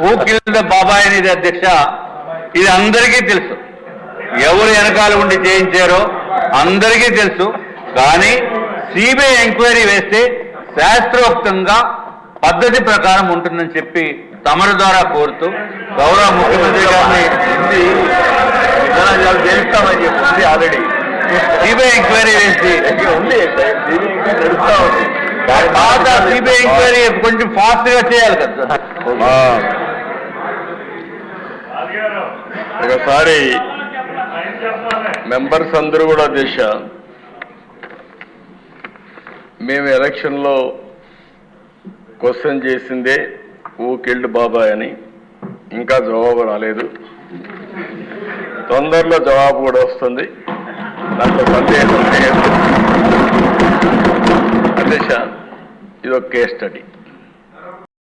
Who kill the బాబాయ్ అనేది అధ్యక్ష. ఇది అందరికీ తెలుసు. ఎవరు వెనకాల ఉండి చేయించారో అందరికీ తెలుసు. కానీ సిబిఐ ఎంక్వైరీ వేస్తే శాస్త్రోక్తంగా పద్ధతి ప్రకారం ఉంటుందని చెప్పి తమరి ద్వారా కోరుతూ గౌరవ ముఖ్యమంత్రి గారిని చేస్తామని చెప్పింది ఆల్రెడీ సిబిఐ ఎంక్వైరీ వేసి ఉంది. సిబిఐ ఎంక్వైరీ కొంచెం ఫాస్ట్గా చేయాలి కదా. ఒకసారి మెంబర్స్ అందరూ కూడా దిశ. మేము ఎలక్షన్లో క్వశ్చన్ చేసిందే ఊకెళ్ళు బాబాయ్ అని. ఇంకా జవాబు రాలేదు. తొందరలో జవాబు కూడా వస్తుంది. దాంట్లో సందేహం లేదు అదేశ ఇది ఒక కేస్ స్టడీ.